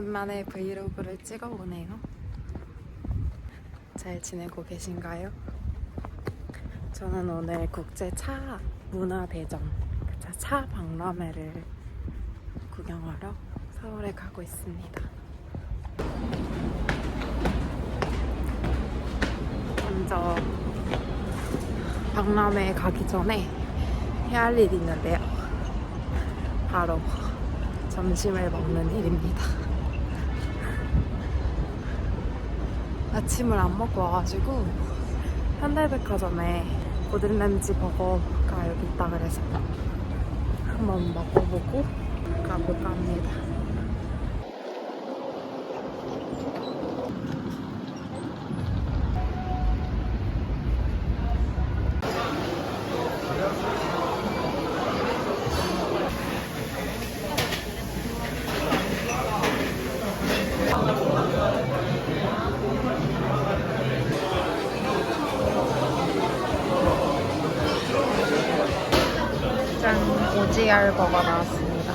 오랜만에 브이로그를 찍어보네요. 잘 지내고 계신가요? 저는 오늘 국제 차 문화 대전, 그차 박람회를 구경하러 서울에 가고 있습니다. 먼저 박람회에 가기 전에 해야 할 일이 있는데요. 바로 점심을 먹는 일입니다. 아침을 안 먹고 와가지고 현대백화점에 고든램지 버거가 여기 있다 그래서 한번 먹어보고 가볼까 합니다. 짠! OGR 버거 나왔습니다.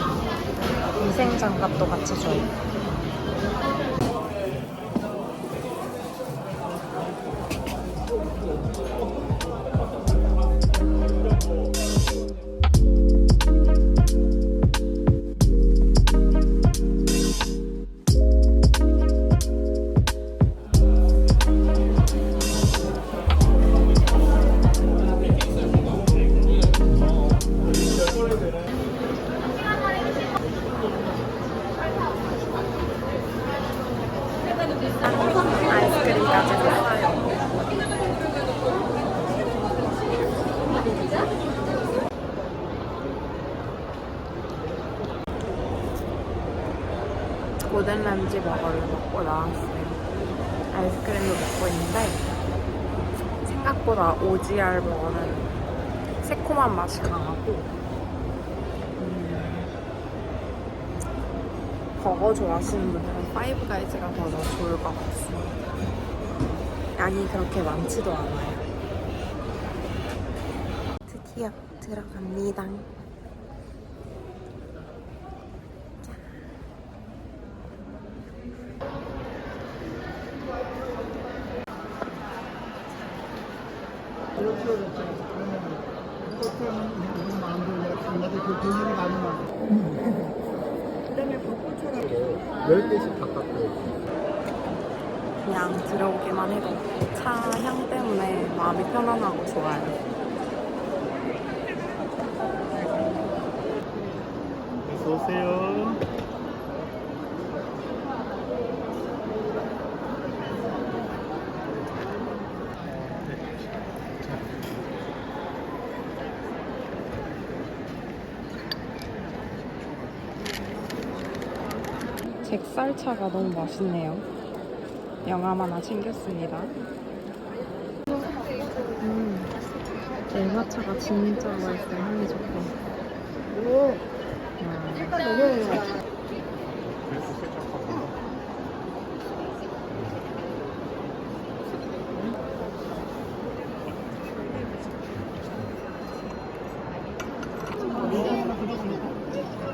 위생 장갑도 같이 줘요. 고든램지 버거를 먹고 나왔어요. 아이스크림도 먹고 있는데 생각보다 OGR 버거는 새콤한 맛이 강하고 음, 버거 좋아하시는 분들은 파이브 가이즈가 더 좋을 것 같습니다. 양이 그렇게 많지도 않아요. 드디어 들어갑니다. 열 개씩 바꿨고 그냥 들어오기만 해도 차 향 때문에 마음이 편안하고 좋아요. 어서 오세요. 잭살차가 너무 맛있네요. 영암 하나 챙겼습니다. 음, 엘마차가 진짜 맛있어요. 향이 좋고. 와.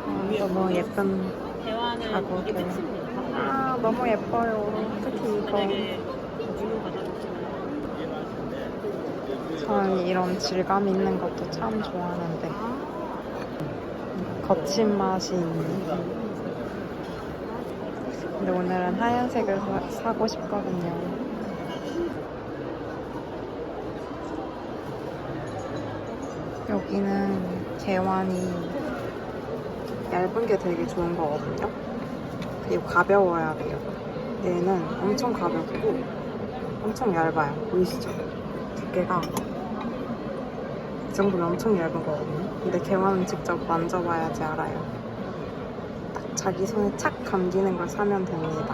어, 너무 예쁜 가구들. 아, 너무 예뻐요. 특히 이거. 저는 이런 질감 있는 것도 참 좋아하는데. 거친 맛이 있는. 근데 오늘은 하얀색을 사, 사고 싶거든요. 여기는 개완이 얇은 게 되게 좋은 거거든요. 그리고 가벼워야 돼요. 얘는 엄청 가볍고 엄청 얇아요. 보이시죠? 두께가 이 정도면 엄청 얇은 거거든요. 근데 개화는 직접 만져봐야지 알아요. 딱 자기 손에 착 감기는 걸 사면 됩니다.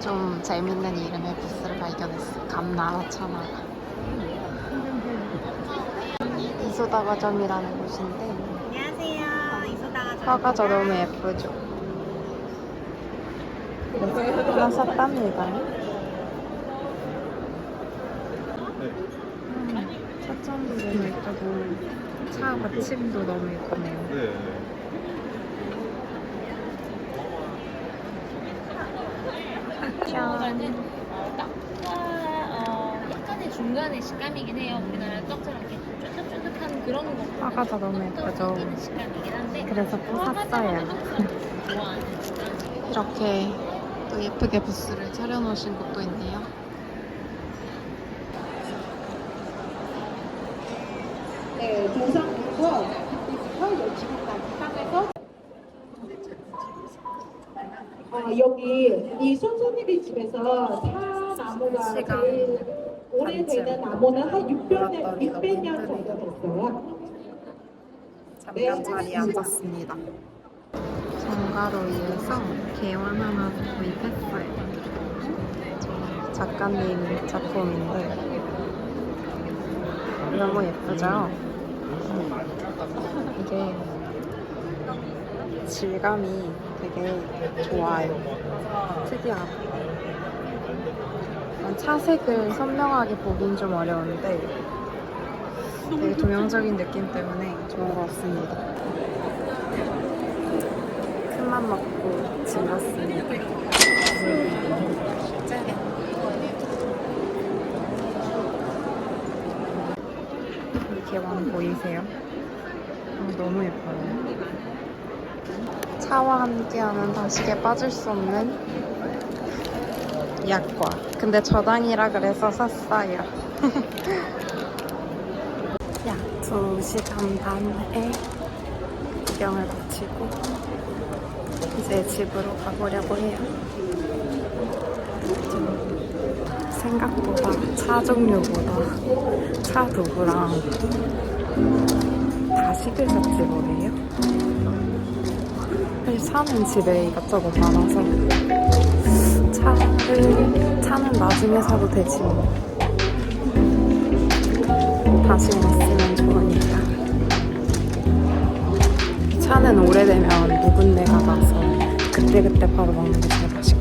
좀 재밌는 이름의 부스를 발견했어. 감나라차나. 이소다가점이라는 곳인데 안녕하세요. 이소다가 화가저 너무 예쁘죠? 하나 샀답니다. 음, 차점도 너무 예쁘고 차 받침도 너무 예쁘네요. 네. 이거는 떡과 어, 약간의 중간의 식감이긴 해요. 우리나라 떡처럼 이렇게 쫀득쫀득한 그런 거. 화가 다 너무 예쁘죠. 그래서 또 샀어요. 좋아하는 식감. 이렇게 또 예쁘게 부스를 차려놓으신 곳도 있네요. 네, 조상부터 이부터 지금까지 상에서 어, 여기 이 손선님의 집에서 차 나무가 시간 제일 오래되는 나무는 한 600년, 몰랐더니 600년 너무 정도 됐어요. 잠깐 자리에 앉았습니다. 정가로이에서 개원 하나 구입했어요. 작가님 작품인데 너무 예쁘죠? 이게 질감이 되게 좋아요. 특이하고. 차색을 선명하게 보긴 좀 어려운데 되게 동양적인 느낌 때문에 좋은 것 같습니다. 큰맘 먹고 즐겼습니다. 짠! 이 개왕 보이세요? 어, 너무 예뻐요. 차와 함께하는 다시게 빠질 수 없는 약과. 근데 저당이라 그래서 샀어요. 약 2시간 반에 구경을 마치고 이제 집으로 가보려고 해요. 좀 생각보다 차 종류보다 차 도구랑 다 식을 샀지 뭐예요. 사실 차는 집에 이것저것 많아서 차를 차는 나중에 사도 되지 뭐. 다시 먹으면 좋으니까. 차는 오래되면 묵은 내가 나서 그때그때 바로 먹는 게 제일 맛있거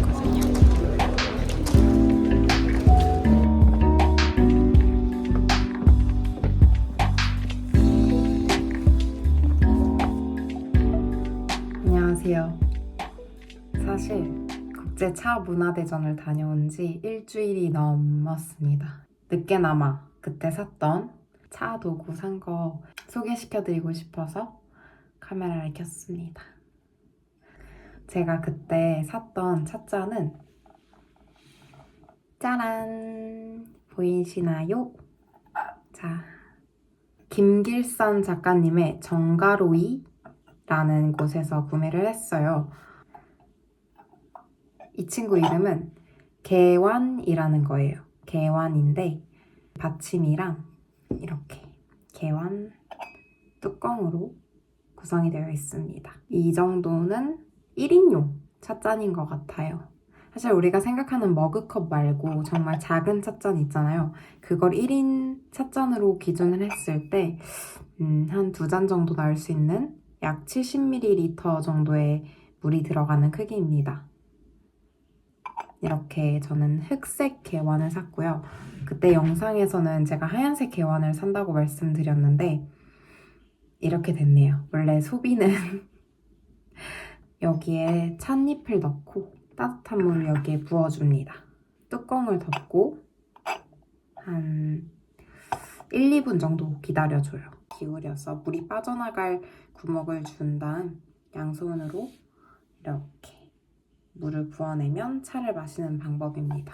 제차 문화대전을 다녀온 지 일주일이 넘었습니다. 늦게나마 그때 샀던 차 도구 산 거 소개시켜드리고 싶어서 카메라를 켰습니다. 제가 그때 샀던 찻잔은 짜란! 보이시나요? 자, 김길선 작가님의 정가로이라는 곳에서 구매를 했어요. 이 친구 이름은 개완이라는 거예요. 개완인데 받침이랑 이렇게 개완 뚜껑으로 구성이 되어 있습니다. 이 정도는 1인용 찻잔인 것 같아요. 사실 우리가 생각하는 머그컵 말고 정말 작은 찻잔 있잖아요. 그걸 1인 찻잔으로 기준을 했을 때, 음, 한두 잔 정도 나올 수 있는 약 70ml 정도의 물이 들어가는 크기입니다. 이렇게 저는 흑색 개완을 샀고요. 그때 영상에서는 제가 하얀색 개완을 산다고 말씀드렸는데, 이렇게 됐네요. 원래 소비는 여기에 찻잎을 넣고 따뜻한 물을 여기에 부어줍니다. 뚜껑을 덮고 한 1, 2분 정도 기다려줘요. 기울여서 물이 빠져나갈 구멍을 준 다음 양손으로 이렇게 물을 부어내면 차를 마시는 방법입니다.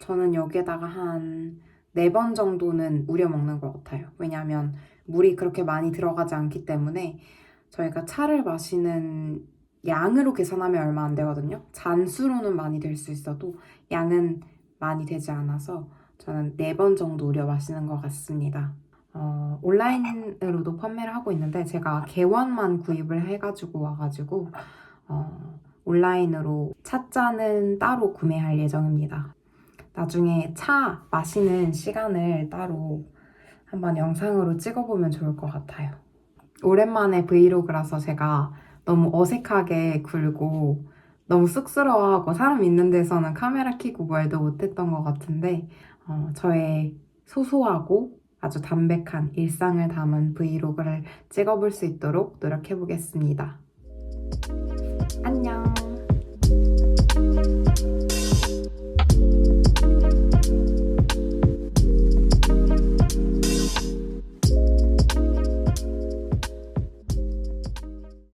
저는 여기에다가 한 4번 정도는 우려 먹는 것 같아요. 왜냐하면 물이 그렇게 많이 들어가지 않기 때문에 저희가 차를 마시는 양으로 계산하면 얼마 안 되거든요. 잔수로는 많이 될 수 있어도 양은 많이 되지 않아서 저는 4번 정도 우려 마시는 것 같습니다. 어, 온라인으로도 판매를 하고 있는데 제가 개원만 구입을 해가지고 와가지고 어, 온라인으로 찻잔은 따로 구매할 예정입니다. 나중에 차 마시는 시간을 따로 한번 영상으로 찍어보면 좋을 것 같아요. 오랜만에 브이로그라서 제가 너무 어색하게 굴고 너무 쑥스러워하고 사람 있는 데서는 카메라 켜고 말도 못했던 것 같은데 어, 저의 소소하고 아주 담백한 일상을 담은 브이로그를 찍어볼 수 있도록 노력해 보겠습니다. 안녕! thank you